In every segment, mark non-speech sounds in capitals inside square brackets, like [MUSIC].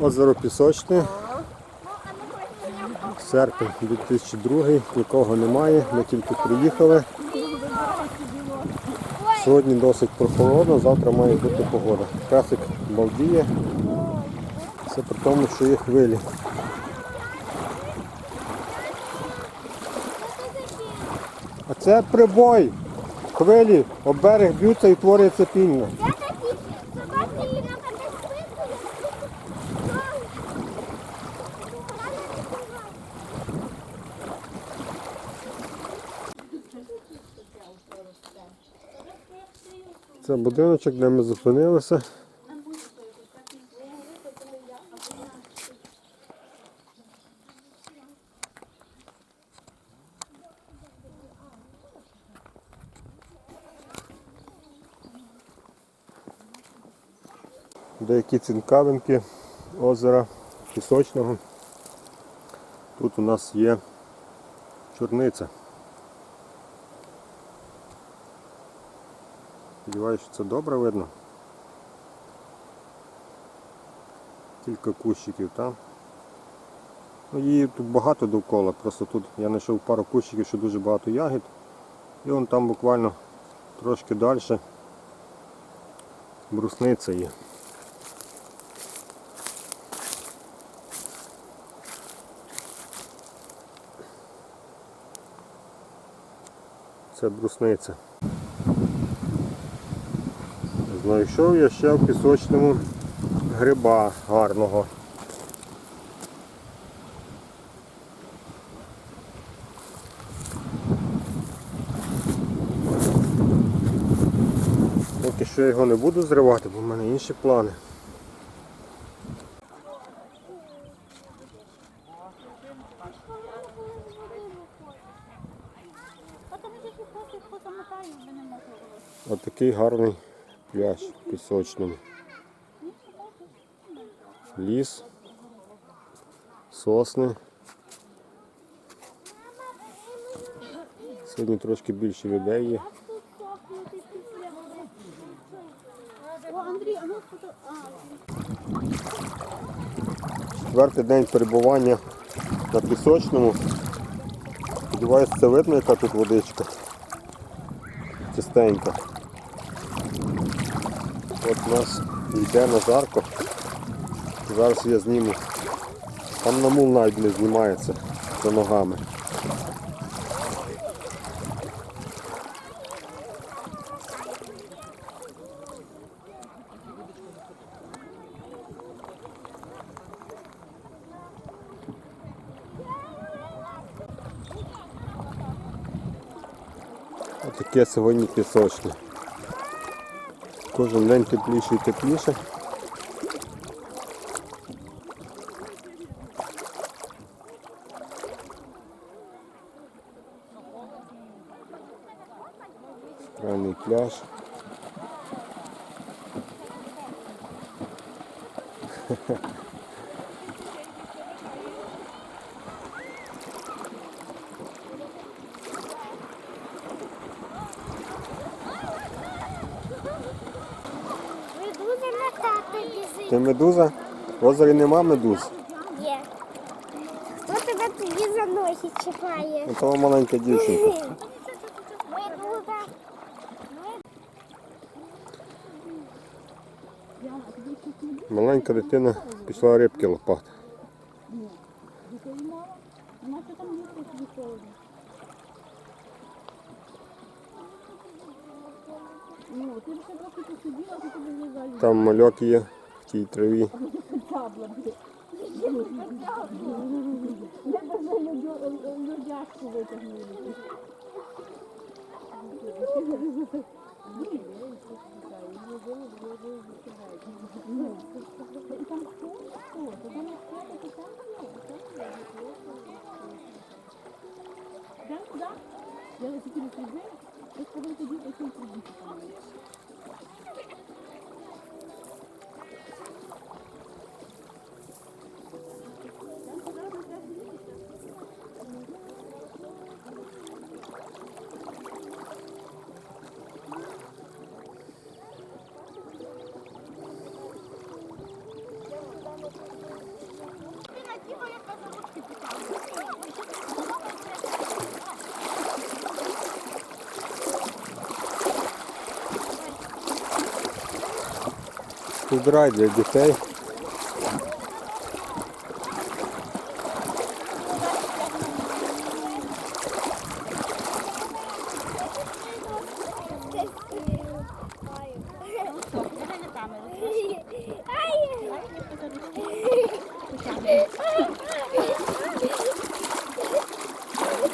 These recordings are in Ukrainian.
Озеро Пісочне. Серпень 2002, нікого немає, ми тільки приїхали. Сьогодні досить прохолодно, завтра має бути погода. Трафік балдіє. Це при тому, що є хвилі. А це прибой. Хвилі об берег б'ються і твориться піння. Я такі собаки і на мене спинку. Це будиночок, де ми зупинилися. Деякі цінкавинки озера пісочного. Тут у нас є чорниця. Сподіваюся, що це добре видно. Кілька кущиків там. Ну, її тут багато довкола, просто тут я знайшов пару кущиків, що дуже багато ягід. І вон там буквально трошки далі брусниця є. Це брусниця. Знайшов я ще в пісочному гриба гарного. Поки що його не буду зривати, бо в мене інші плани. Отакий гарний пляж в пісочному. Ліс, сосни. Сьогодні трошки більше людей є. Четвертий день перебування на пісочному. Сподіваюсь, це видно, яка тут водичка. Чистенька. От у нас йде Назарко. Зараз я зніму. Там на мул навіть не знімається за ногами. Отаке сьогодні пісочне. Кожен день тепліше і тепліше. Центральний пляж. Медуза на тата біжить. Ти медуза? В озері нема медуз. Є. Хто тебе тоді за ноги чіпає? Ото маленька дівчинка. [LAUGHS] Медуза. Маленька дитина пішла рибки лопати. Там мальок є тій траві. Я даже людяшку витягнули. Я вот теперь сидела, я сказала, что дети очень трудно. Рай для дітей.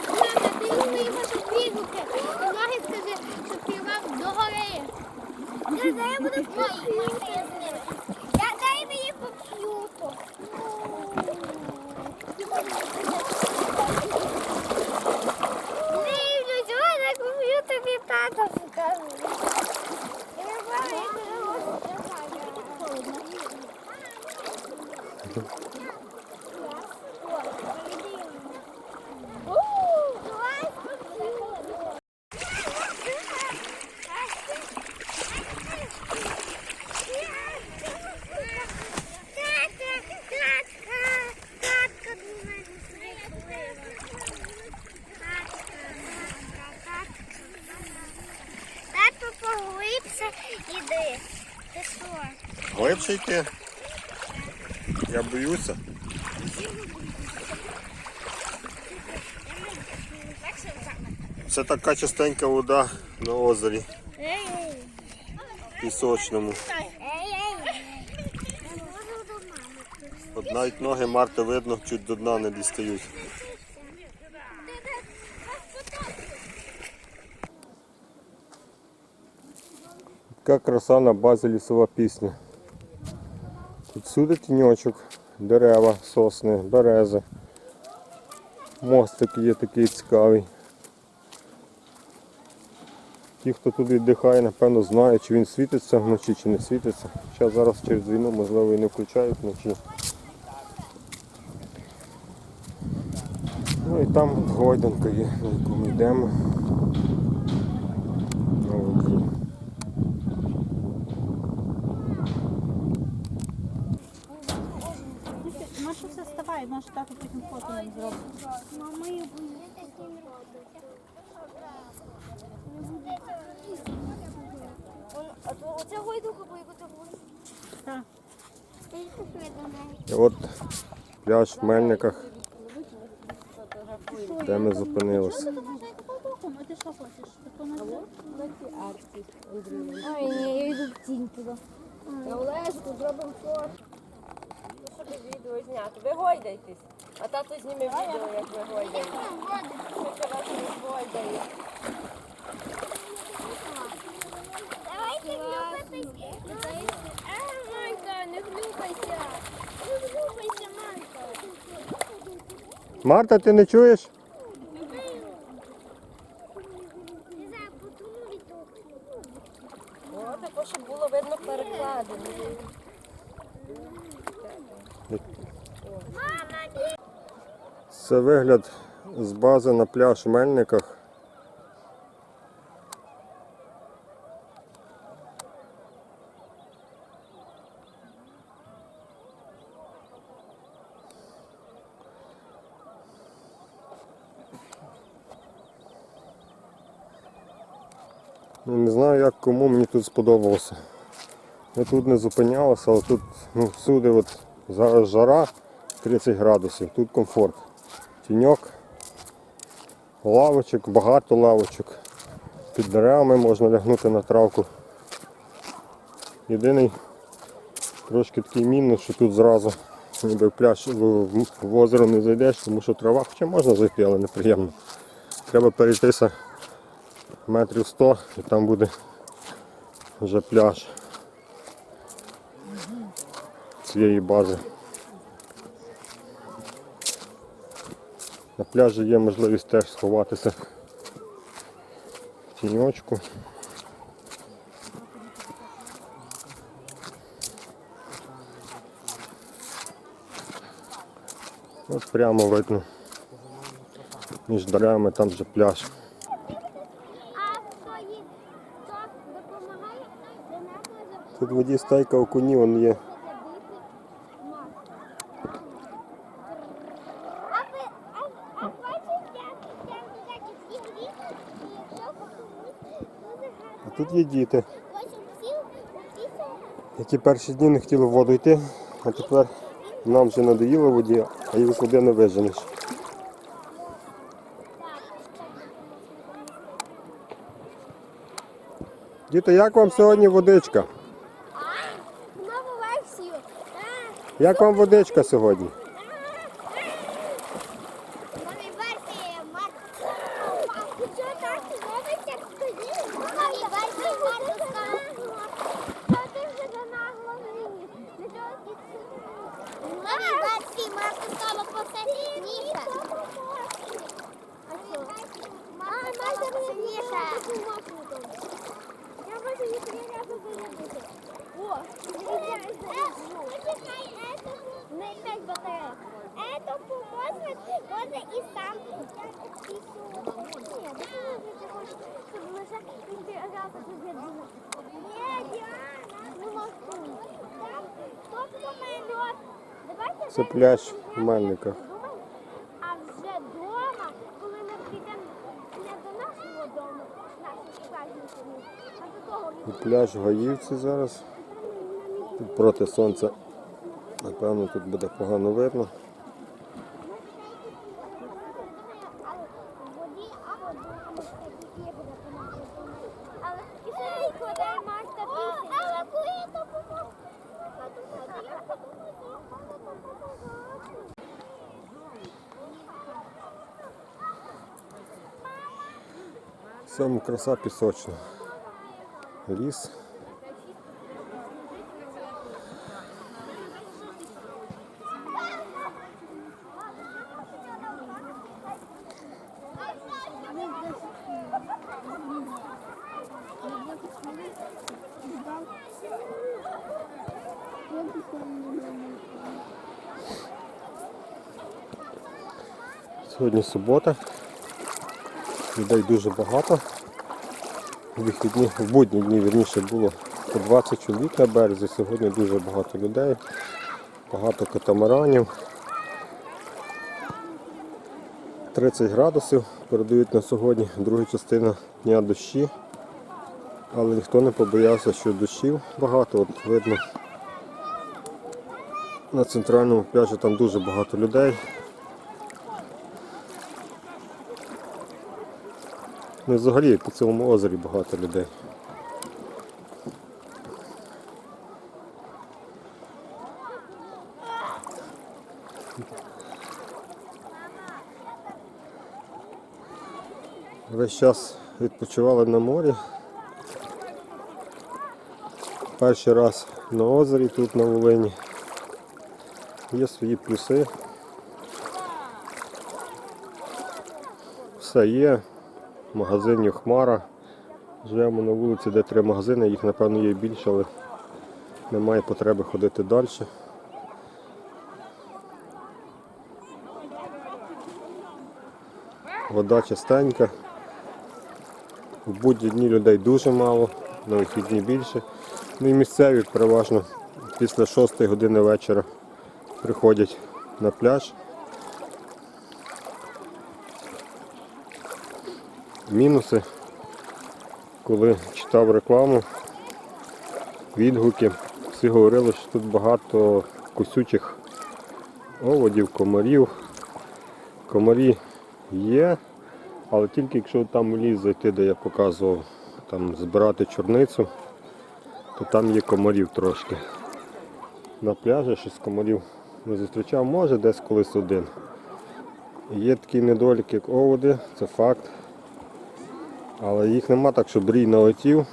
Мама, ти йому його підбігути. Ноги скажи, щоб півав догори. Я дай я буду пити. Я дай мені поп'ю. Дивлюсь, о, на комп'ютері тата покажу. Я знаю, як його Тато поглибся, іди. Ти що? Глибше. Я боюся. Це така частенька вода на озері пісочному. От навіть ноги Марти видно, чуть до дна не дістають. Така краса на базі лісова пісня. Тут всюди тіньочок, дерева, сосни, берези. Мостик є такий цікавий. Ті, хто тут віддихає, напевно знають, чи він світиться вночі, чи не світиться. Зараз зараз через війну, можливо, і не включають вночі. Ну і там гойданка є, на яку ми йдемо. На воді. Маша все вставай, може тато потім фото не зробить. Мама, я ним Оце гойдуха, бо яку ти говориш. Так. І от пляж в Мельниках, де ми зупинилися. Ти? Що хочеш? Ой, ні, я йду в тінь туди. Олежку, зробимо фото. Щоб відео зняти. Ви гойдайтесь. А тато зніме відео, як ви гойдаєтесь. Що вас не гойдає. Давайте хлюпатись. А, Манька, не хлюпайся. Не хлюпайся, Манька. Марта, ти не чуєш? Не знаю, потону від того. О, тако, щоб було видно перекладено. Мама, ні. Це вигляд з бази на пляж в Мельниках. Ну, Не знаю як кому мені тут сподобалося. Ми тут не зупинялися, але тут ну, всюди от зараз жара 30 градусів, тут комфорт. Тіньок, лавочок, багато лавочок. Під деревами можна лягнути на травку. Єдиний трошки такий мінус, що тут зразу ніби в пляж в, озеро не зайдеш, тому що трава, хоча можна зайти, але неприємно. Треба перейтися метрів 100 і там буде вже пляж цієї бази. На пляжі є можливість теж сховатися в тіньочку. От прямо видно. Між деревами там вже пляж. Тут в воді стайка окунів, вон є. А ви, а, а бачите, як, як, як всі гріють, і якщо покажуть, дуже гарно. А тут є діти. Які перші дні не хотіли в воду йти, а тепер нам вже надоїло воді, а їх води не виженеш. Діти, як вам сьогодні водичка? Як вам водичка сьогодні? Це пляж в Мельниках. а вже вдома, коли ми прийдемо не до нашого дому, наших праздників, а до того Пляж в Гаївці зараз. Проти сонця. Напевно, тут буде погано видно. воді або Але і все відкладає Марта пісня. Але коли допомог. Сьому краса пісочна. Ліс. Сьогодні субота. Людей дуже багато. Вихідні, в будні дні вірніше було по 20 чоловік на березі. Сьогодні дуже багато людей, багато катамаранів. 30 градусів передають на сьогодні, друга частина дня дощі. Але ніхто не побоявся, що дощів багато. От видно на центральному пляжі там дуже багато людей. Ну і взагалі по цілому озері багато людей. Весь час відпочивали на морі. Перший раз на озері тут на Волині. Є свої плюси. Все є. Магазинів Хмара. Живемо на вулиці, де три магазини, їх напевно є більше, але немає потреби ходити далі. Вода чистенька. В будні дні людей дуже мало, на вихідні більше. Ну і місцеві переважно після 6 години вечора приходять на пляж. Мінуси, коли читав рекламу, відгуки, всі говорили, що тут багато кусючих оводів, комарів. Комарі є, але тільки якщо там в ліс зайти, де я показував, там збирати чорницю, то там є комарів трошки. На пляжі щось комарів не зустрічав, може десь колись один. Є такий недолік, як оводи, це факт. Але їх нема так, щоб рій налетів.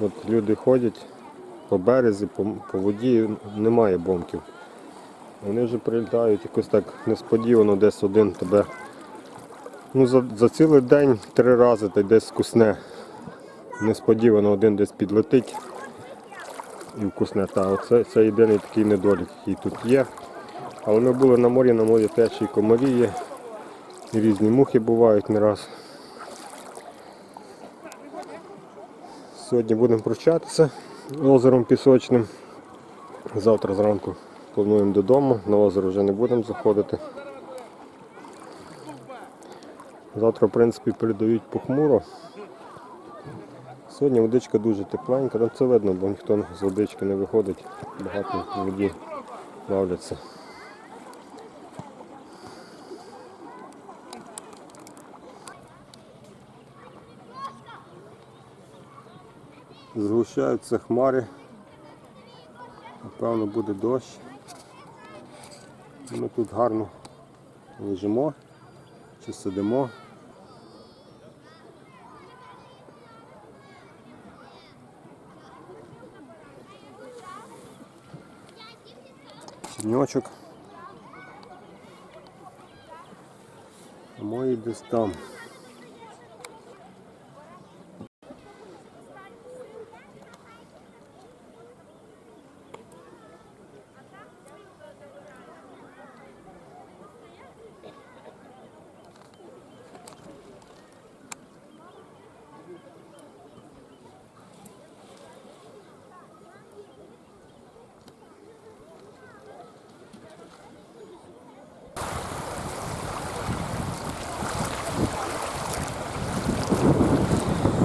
От люди ходять по березі, по, по воді, немає бомків. Вони вже прилітають якось так несподівано, десь один тебе ну, за, за цілий день три рази та десь кусне. Несподівано один десь підлетить і вкусне. Та, оце, це єдиний такий недолік, який тут є. Але ми були на морі, на морі теж і комарі є, і різні мухи бувають не раз. Сьогодні будемо прощатися озером пісочним. Завтра зранку плануємо додому, на озеро вже не будемо заходити. Завтра, в принципі, передають похмуро. Сьогодні водичка дуже тепленька, там це видно, бо ніхто з водички не виходить, багато воді плавляться. Згущаються хмари. Напевно буде дощ. Ми тут гарно лежимо чи сидимо. Сіньочок. А мої десь там.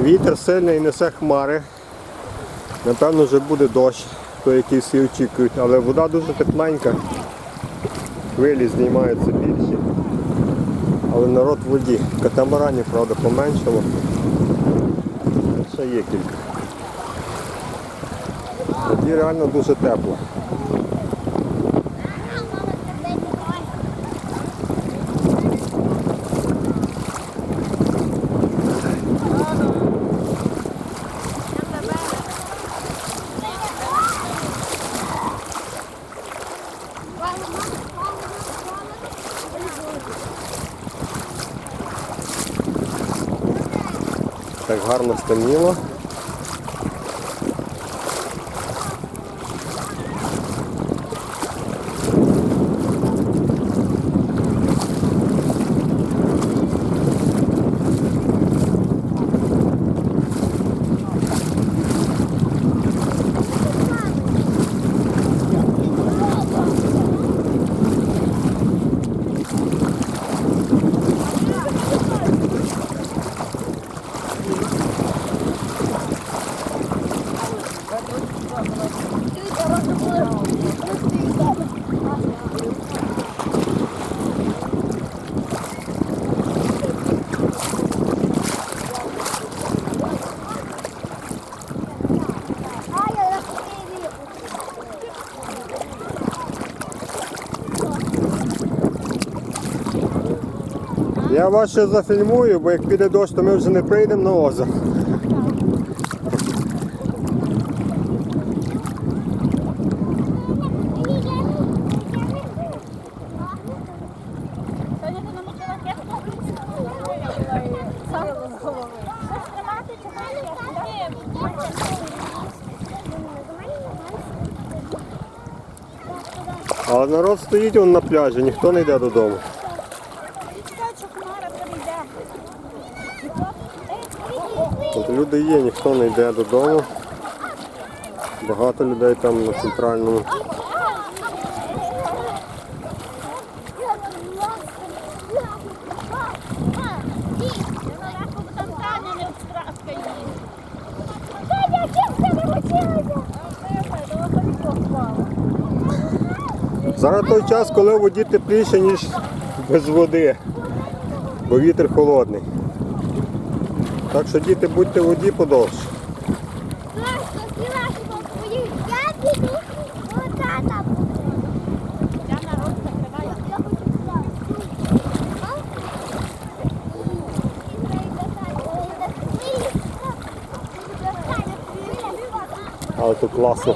Вітер сильний несе хмари. Напевно, вже буде дощ, то який всі очікують, але вода дуже тепленька. Хвилі знімаються більші. Але народ в воді. Катамаранів, правда, поменшало. Ще є кілька. В Воді реально дуже тепло. Гарно стемніло. Я вас ще зафільмую, бо як піде дощ, то ми вже не прийдемо на озеро. Але народ стоїть он на пляжі, ніхто не йде додому. Чекай, що хмара прийде. От люди ніхто не йде додому. Багато людей там на центральному. Зараз той час, коли у воді тепліше, ніж без води, бо вітер холодний. Так що діти будьте в воді подовше. Я піду, бо тата буде. Я народ закриваю. Я хочу. Але тут класно.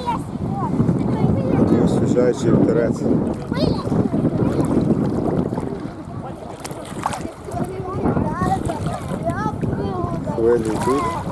Такий освіжаючий вітерець. Хвилі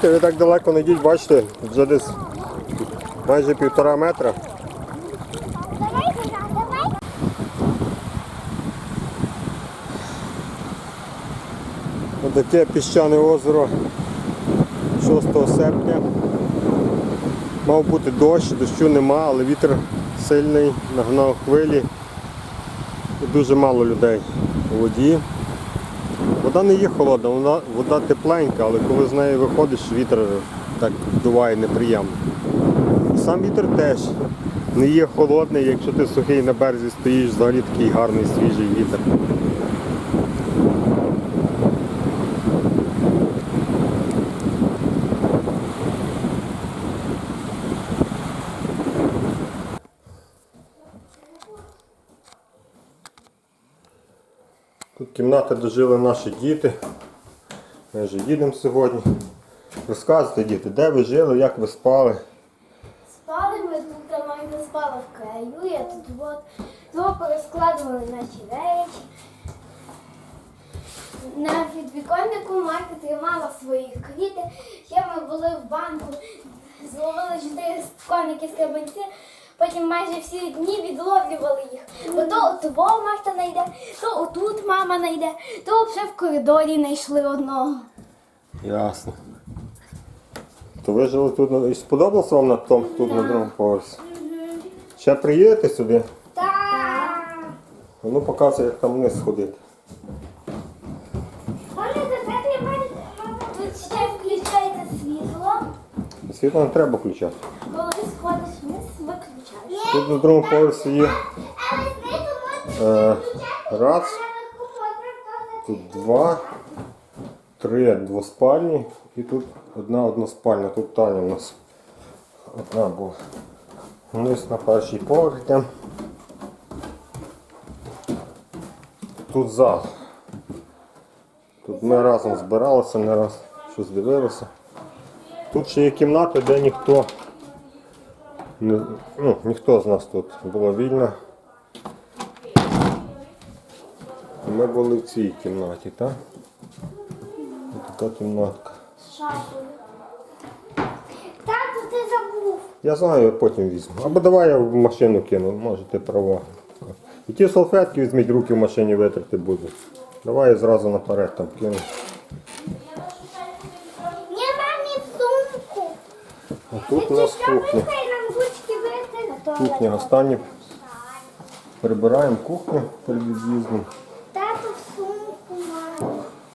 Діти, ви так далеко не йдіть, бачите, вже десь майже півтора метра. Жора, піщане озеро 6 серпня. Мав бути дощ, дощу нема, але вітер сильний, нагнав хвилі. І дуже мало людей у воді. Вода не є холодна, вона, вода тепленька, але коли з неї виходиш, вітер так вдуває неприємно. Сам вітер теж не є холодний, якщо ти сухий на березі стоїш, взагалі такий гарний свіжий вітер. Кімната, де жили наші діти. Ми вже їдемо сьогодні. Розказуйте, діти, де ви жили, як ви спали. Спали ми тут, мама спала в краю, я тут от, то порозкладували наші речі. На підвіконнику мати тримала свої квіти. Ще ми були в банку, зловили чотири коники з кабанці, потім майже всі дні відловлювали їх. Бо то от того Марта знайде, то отут мама знайде, то вже в коридорі знайшли одного. Ясно. То ви жили тут і сподобалося вам на тому, тут на другому поверсі? Ще приїдете сюди? Так. Ну показує, як там вниз ходити. Мама, тепер тут ще включається світло. Світло не треба включати. Коли сходиш вниз, виключаєш. Тут на другому поверсі є е, раз, тут два, три двоспальні і тут одна односпальня. Тут Таня у нас одна була. Вниз на перший поверх йдемо. Тут зал. Тут ми разом збиралися, не раз щось дивилися. Тут ще є кімната, де ніхто, не, ну, ніхто з нас тут було вільно. Ми були в цій кімнаті, так? Ось Така кімнатка. Тату, ти забув. Я знаю, я потім візьму. Або давай я в машину кину, може ти права. І ті салфетки візьміть, руки в машині витерти буду. Давай я зразу наперед там кину. Ні, мамі сумку. А тут у нас кухня. Кухня Останнє Прибираємо кухню перед від'їздом.